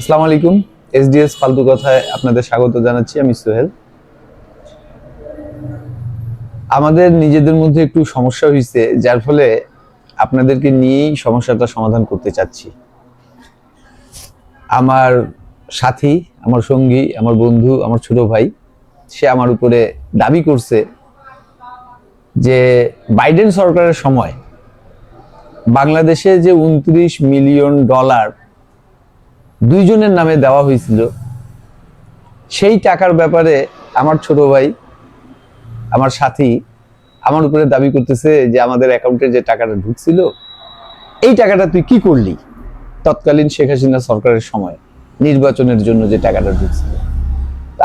আসসালামু আলাইকুম। এসডিএস ফালতু কথায় আপনাদের স্বাগত জানাচ্ছি আমি সোহেল। আমাদের নিজেদের মধ্যে একটু সমস্যা হয়েছে যার ফলে আপনাদেরকে নিয়েই সমস্যাটা সমাধান করতে চাচ্ছি। আমার সাথী, আমার সঙ্গী, আমার বন্ধু, আমার ছোট ভাই, সে আমার উপরে দাবি করছে যে বাইডেন সরকারের সময় বাংলাদেশে যে উনত্রিশ মিলিয়ন ডলার দুইজনের নামে দেওয়া হয়েছিল। সেই টাকার ব্যাপারে আমার ছোট ভাই, আমার সাথী আমার উপরে দাবি করতেছে যে আমাদের অ্যাকাউন্টে যে টাকাটা ঢুকছিল, এই টাকাটা তুই কি করলি? তৎকালীন শেখ হাসিনা সরকারের সময় নির্বাচনের জন্য যে টাকাটা ঢুকছিল।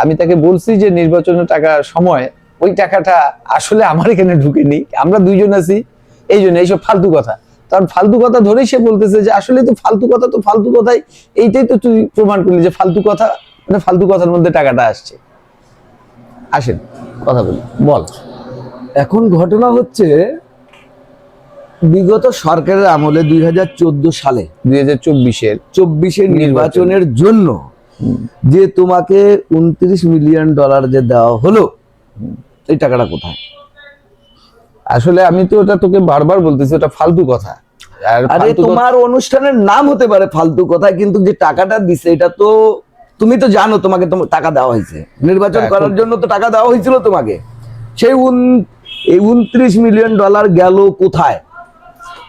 আমি তাকে বলছি যে নির্বাচনের টাকা সময়, ওই টাকাটা আসলে আমার এখানে ঢুকেনি, আমরা দুইজন আছি, এই জন্য এইসব ফালতু কথা। তার ফালতু কথা ধরেই সে বলতেছে যে আসলে তো ফালতু কথা তো ফালতু কথাই এইটাই তো তুই প্রমাণ করলি যে ফালতু কথা মানে ফালতু কথার মধ্যে টাকাটা আসছে। আসেন কথা বলি। বল। এখন ঘটনা হচ্ছে বিগত সরকারের আমলে দুই হাজার চোদ্দ সালে দুই হাজার চব্বিশের চব্বিশের নির্বাচনের জন্য যে তোমাকে উনত্রিশ মিলিয়ন ডলার যে দেওয়া হলো এই টাকাটা কোথায়? আসলে আমি তো ওটা তোকে বারবার বলতেছি ওটা ফালতু কথা। আরে তোমার অনুষ্ঠানের নাম হতে পারে ফালতু কথা কিন্তু যে টাকাটা দিছে এটা তো তুমি তো জানো তোমাকে টাকা দেওয়া হয়েছে। নির্বাচন হ্যাঁ, করার জন্য তো টাকা দেওয়া হয়েছিল তোমাকে। সেই এই উনত্রিশ মিলিয়ন ডলার গেল কোথায়?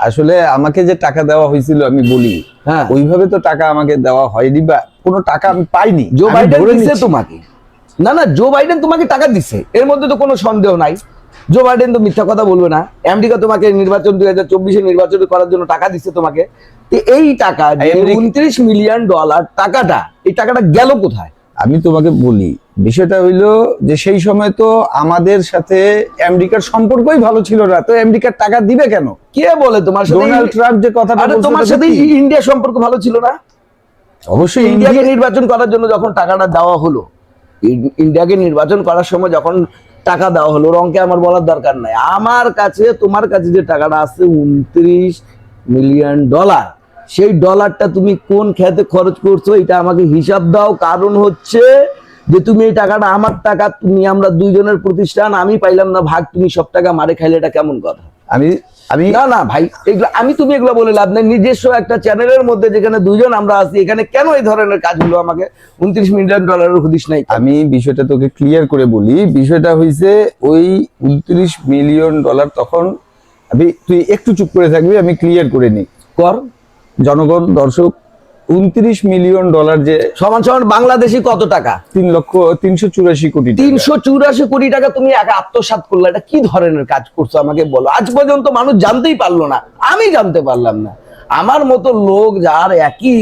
আসলে আমাকে যে টাকা দেওয়া হয়েছিল আমি বলি হ্যাঁ। ওইভাবে তো টাকা আমাকে দেওয়া হয়নি বা কোনো টাকা আমি পাইনি জো বাইডেন দিছে তোমাকে। না না জো বাইডেন তোমাকে টাকা দিছে এর মধ্যে তো কোনো সন্দেহ নাই। জো বাইডেন তো মিথ্যা কথা বলবে না। আমেরিকা তোমাকে নির্বাচন দুই হাজার চব্বিশে নির্বাচন করার জন্য টাকা দিচ্ছে তোমাকে। এই টাকা উনত্রিশ মিলিয়ন ডলার টাকাটা এই টাকাটা গেল কোথায়? আমি তোমাকে বলি বিষয়টা হইল যে সেই সময় তো আমাদের সাথে আমেরিকার সম্পর্কই ভালো ছিল না। তো আমেরিকার টাকা দিবে কেন? কে বলে তোমার সাথে ডোনাল্ড ট্রাম্প যে কথাটা আরে তোমার সাথে। ইন্ডিয়া সম্পর্ক ভালো ছিল না? অবশ্যই ইন্ডিয়াকে নির্বাচন করার জন্য যখন টাকাটা দেওয়া হলো ইন- ইন্ডিয়াকে নির্বাচন করার সময় যখন টাকা দেওয়া হলো, রংকে আমার বলার দরকার নাই। আমার কাছে, তোমার কাছে যে টাকাটা আছে, উনত্রিশ মিলিয়ন ডলার। সেই ডলারটা তুমি কোন খেতে খরচ করছ, এটা আমাকে হিসাব দাও। কারণ হচ্ছে যে তুমি এই টাকাটা আমার টাকা, তুমি আমরা দুইজনের প্রতিষ্ঠান, আমি পাইলাম না, ভাগ, তুমি সব টাকা মারে খাইলে এটা কেমন কথা? আমি আমি না না ভাই এগুলো আমি তুমি এগুলো বলে লাভ নাই। নিজস্ব একটা চ্যানেলের মধ্যে যেখানে দুজন আমরা আছি এখানে কেন এই ধরনের কাজগুলো আমাকে উনত্রিশ মিলিয়ন ডলারের হুদিস নাই? আমি বিষয়টা তোকে ক্লিয়ার করে বলি। বিষয়টা হয়েছে ওই উনত্রিশ মিলিয়ন ডলার তখন আমি তুই একটু চুপ করে থাকবি আমি ক্লিয়ার করে নিই। কর। জনগণ দর্শক উনত্রিশ মিলিয়ন ডলার যে সমান সমান বাংলাদেশি কত টাকা? তিন লক্ষ তিনশো চুরাশি কোটি তিনশো চুরাশি কোটি টাকা তুমি একা আত্মসাত করলে এটা কি ধরনের কাজ করছ আমাকে বলো? আজ পর্যন্ত মানুষ জানতেই পারল না আমি জানতে পারলাম না। আমার মতো লোক যার একই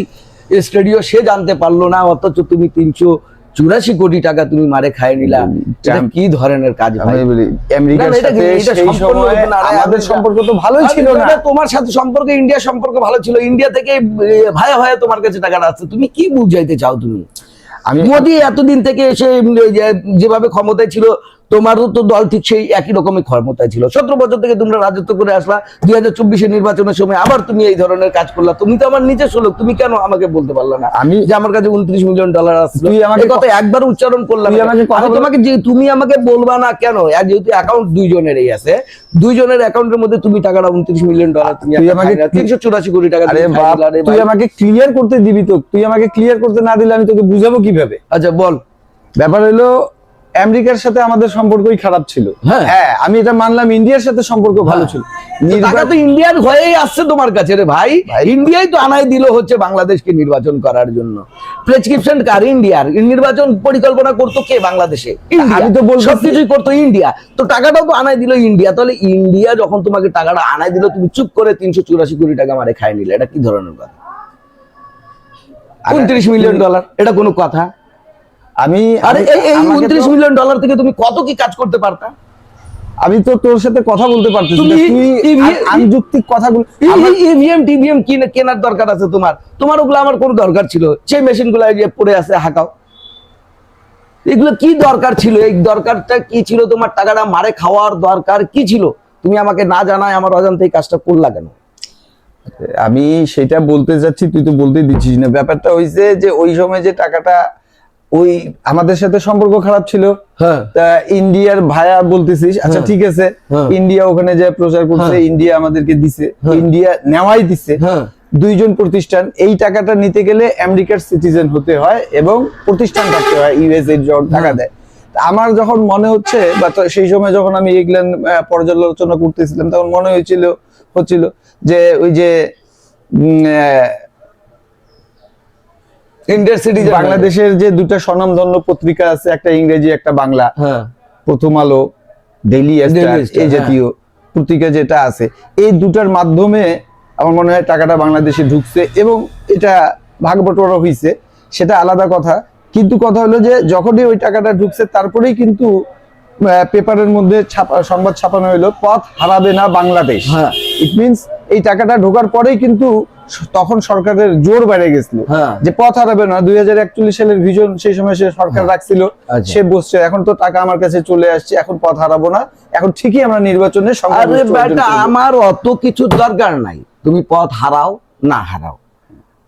স্টুডিও সে জানতে পারল না অথচ তুমি তিনশো চুরাশি কোটি টাকা তুমি মারে খাই নিলা কি ধরনের কাজ আমেরিকার সাথে সেই সময় আমাদের সম্পর্ক তো ভালোই ছিল না। তোমার সাথে সম্পর্ক ইন্ডিয়ার সম্পর্ক ভালো ছিল। ইন্ডিয়া থেকে ভায়া ভায়া তোমার কাছে টাকাটা আসছে। তুমি কি বুঝাইতে চাও তুমি? আমি মোদি এতদিন থেকে এসে যেভাবে ক্ষমতায় ছিল তোমারও তো দল ঠিক সেই একই রকমের ক্ষমতায় ছিল। সতেরো বছর থেকে তোমরা রাজত্ব করে আসলা দুই হাজার চব্বিশের নির্বাচনের সময় আবার তুমি এই ধরনের কাজ করলা। তুমি তো আমার নিজস্ব লোক তুমি কেন আমাকে বলতে পারলে না? আমি- যে আমার কাছে উনত্রিশ মিলিয়ন ডলার আসলো। আমাকে কথা একবার উচ্চারণ করলাম। তোমাকে যে তুমি আমাকে বলবা না কেন? আর যেহেতু অ্যাকাউন্ট দুইজনেরই আছে। দুইজনের অ্যাকাউন্টের মধ্যে তুমি টাকাটা উনত্রিশ মিলিয়ন ডলার তুমি আমাকে তিনশো চুরাশি কোটি টাকা তুই আমাকে ক্লিয়ার করতে দিবি তো। তুই আমাকে ক্লিয়ার করতে না দিলে আমি তোকে বুঝাবো কীভাবে? আচ্ছা বল। ব্যাপার হলো আমেরিকার সাথে আমাদের সম্পর্কই খারাপ ছিল। হ্যাঁ। হ্যাঁ আমি এটা মানলাম ইন্ডিয়ার সাথে সম্পর্ক ভালো ছিল। টাকা তো ইন্ডিয়ার হয়েই আসছে তোমার কাছে রে ভাই। ইন্ডিয়াই তো আনাই দিল হচ্ছে বাংলাদেশকে নির্বাচন করার জন্য। প্রেসক্রিপশন কার? ইন্ডিয়ার। নির্বাচন পরিকল্পনা করতো কে বাংলাদেশে? আমি তো বলতেছি- সবকিছুই করতো ইন্ডিয়া। তো টাকাটাও তো আনাই দিল ইন্ডিয়া। তাহলে ইন্ডিয়া যখন তোমাকে টাকাটা আনাই দিল তুমি চুপ করে তিনশো চুরাশি কোটি টাকা মারে খাই নিলে। এটা কি ধরনের কথা? উনত্রিশ মিলিয়ন ডলার। এটা কোনো কথা? আমি আরে এই এই আমাকে উনত্রিশ তো- মিলিয়ন ডলার থেকে তুমি কত কি কাজ করতে পারতা? আমি তো তোর সাথে কথা বলতে পারতেছি না। তুমি- তুই তুমি- কথাগুলো ইভিএম টিভিএম কিনে কেনার দরকার আছে তোমার। তোমার ওগুলো আমার কোনো দরকার ছিল। সেই মেশিনগুলো যে পড়ে আছে হাঁকাও। এগুলো কি দরকার ছিল? এই দরকারটা কি ছিল তোমার? টাকাটা মারে খাওয়ার দরকার কি ছিল? তুমি আমাকে না জানায় আমার অজান্তে এই কাজটা করলা কেন? আমি সেটা বলতে যাচ্ছি তুই তো বলতেই দিচ্ছিস না। ব্যাপারটা হয়েছে যে ওই সময় যে টাকাটা ওই আমাদের সাথে সম্পর্ক খারাপ ছিল হ্যাঁ তা ইন্ডিয়ার ভায়া বলতেছিস আচ্ছা হ্যাঁ। ঠিক আছে হ্যাঁ। ইন্ডিয়া ওখানে যে প্রচার করছে। ইন্ডিয়া আমাদেরকে দিছে। ইন্ডিয়া নেওয়াই দিছে দুইজন প্রতিষ্ঠান এই টাকাটা নিতে গেলে আমেরিকার সিটিজেন হতে হয় এবং প্রতিষ্ঠান থাকতে হয় ইউএসএ যখন টাকা দেয় আমার যখন মনে হচ্ছে বা সেই সময় যখন আমি এগুলান পর্যালোচনা করতেছিলাম তখন মনে হয়েছিল হচ্ছিল যে ওই যে সিটিজেন বাংলাদেশের যে দুটা স্বনামধন্য পত্রিকা আছে একটা ইংরেজি একটা বাংলা। হ্যাঁ। প্রথম আলো ডেইলি এই হ্যাঁ। জাতীয় পত্রিকা যেটা আছে। এই দুটার মাধ্যমে আমার মনে হয় টাকাটা বাংলাদেশে ঢুকছে এবং এটা ভাগ বটোয়ারা হয়েছে সেটা আলাদা কথা। কিন্তু কথা হলো যে যখনই ওই টাকাটা ঢুকছে তারপরেই কিন্তু পেপারের মধ্যে ছাপা সংবাদ ছাপানো হলো পথ হারাবে না বাংলাদেশ। হ্যাঁ। ইট মিনস এই টাকাটা ঢোকার পরেই কিন্তু তখন সরকারের জোর বেড়ে গেছিল। হ্যাঁ। যে পথ হারাবে না দুই হাজার একচল্লিশ সালের ভিজন সেই সময় সে সরকার রাখছিল আচ্ছা। সে বসছে এখন তো টাকা আমার কাছে চলে আসছে এখন পথ হারাবো না। এখন ঠিকই আমরা নির্বাচনে। আমার অত কিছু দরকার নাই। তুমি পথ হারাও না হারাও।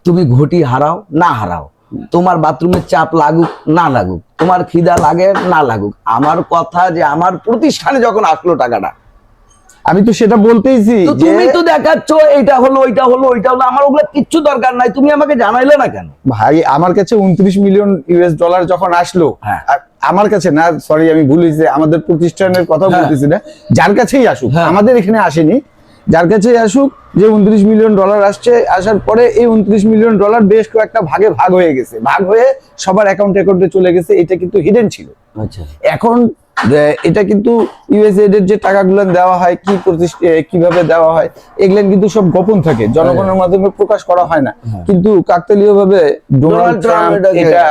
তুমি ঘটি হারাও না হারাও। তোমার বাথরুমের চাপ লাগুক না লাগুক। তোমার খিদা লাগে না লাগুক। আমার কথা যে আমার প্রতিষ্ঠানে যখন আসলো টাকাটা আমি তো সেটা বলতেইছি তুমি তো দেখাচ্ছ এটা হলো ওইটা হলো ওইটা হলো আমার ওগুলো কিচ্ছু দরকার নাই তুমি আমাকে জানাইলে না কেন ভাই আমার কাছে উনত্রিশ মিলিয়ন ইউএস ডলার যখন আসলো হ্যাঁ। আমার কাছে না সরি আমি ভুল হয়েছি আমাদের প্রতিষ্ঠানের কথা হ্যাঁ। বলতেছি না যার কাছেই আসুক হ্যাঁ। আমাদের এখানে আসেনি যার কাছেই আসুক যে উনত্রিশ মিলিয়ন ডলার আসছে আসার পরে এই উনত্রিশ মিলিয়ন ডলার বেশ কয়েকটা ভাগে ভাগ হয়ে গেছে। ভাগ হয়ে সবার অ্যাকাউন্ট অ্যাকাউন্টে চলে গেছে এটা কিন্তু হিডেন ছিল। আচ্ছা। এখন এটা কিন্তু ইউএসএড এর যে টাকাগুলো দেওয়া হয় কি কীভাবে দেওয়া হয় এগুলো কিন্তু সব গোপন থাকে জনগণের মাধ্যমে প্রকাশ করা হয় না। কিন্তু কাকতালীয় ভাবে ডোনাল্ড ট্রাম্প এটা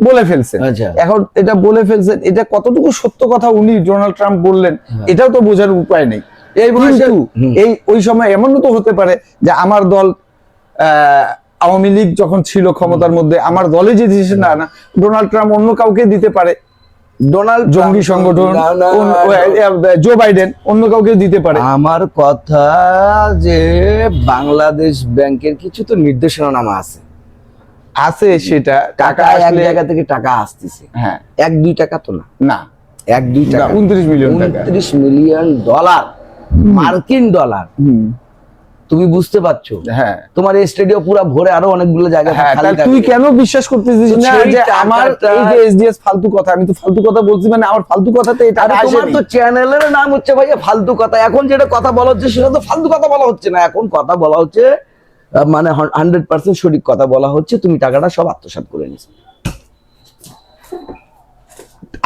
বলে ফেলছেন আচ্ছা। এখন এটা বলে ফেলছেন এটা কতটুকু সত্য কথা উনি ডোনাল্ড ট্রাম্প বললেন এটাও তো বোঝার উপায় নেই। এই এই ওই সময় এমনও তো হতে পারে যে আমার দল আওয়ামী লীগ যখন ছিল ক্ষমতার মধ্যে আমার দলে যে দিয়েছে না ডোনাল্ড ট্রাম্প অন্য কাউকে দিতে পারে। ডোনাল্ড জঙ্গি সংগঠন জো বাইডেন অন্য কাউকে দিতে পারে। আমার কথা যে বাংলাদেশ ব্যাংকের কিছু তো নির্দেশনামা আছে। আছে সেটা টাকা এক জায়গা থেকে টাকা আসতেছে। হ্যাঁ। এক দুই টাকা তো না। না। এক দুই টাকা। 29 মিলিয়ন উনত্রিশ মিলিয়ন ডলার। মার্কিন ডলার। তুমি বুঝতে পারছ? হ্যাঁ। তোমার এই স্টেডিয়াম পুরো ভরে আরও অনেকগুলো জায়গা হ্যাঁ তুই কেন বিশ্বাস করতেছিস না যে আমার এই যে এসডিএস ফালতু কথা আমি তো ফালতু কথা বলছি মানে আমার ফালতু কথাতে এটা তোমার তো চ্যানেলের নাম হচ্ছে ভাইয়া ফালতু কথা। এখন যেটা কথা বলা হচ্ছে সেটা তো ফালতু কথা বলা হচ্ছে না। এখন কথা বলা হচ্ছে মানে হান্ড্রেড পার্সেন্ট সঠিক কথা বলা হচ্ছে। তুমি টাকাটা সব আত্মসাৎ করে নিস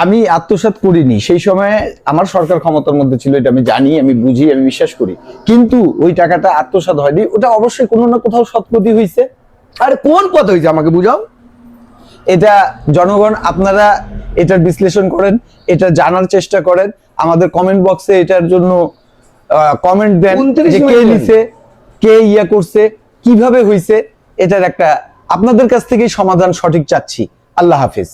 আমি আত্মসাৎ করিনি। সেই সময় আমার সরকার ক্ষমতার মধ্যে ছিল এটা আমি জানি আমি বুঝি আমি বিশ্বাস করি। কিন্তু ওই টাকাটা আত্মসাৎ হয়নি। ওটা অবশ্যই কোনো না কোথাও সৎপতি হয়েছে আরে কোন পথ হয়েছে আমাকে বুঝাও? এটা জনগণ আপনারা এটার বিশ্লেষণ করেন এটা জানার চেষ্টা করেন। আমাদের কমেন্ট বক্সে এটার জন্য কমেন্ট দেন যে কে। লিখছে কে ইয়া করছে কীভাবে হইছে এটার একটা আপনাদের কাছ থেকেই সমাধান সঠিক চাচ্ছি। আল্লাহ হাফিজ।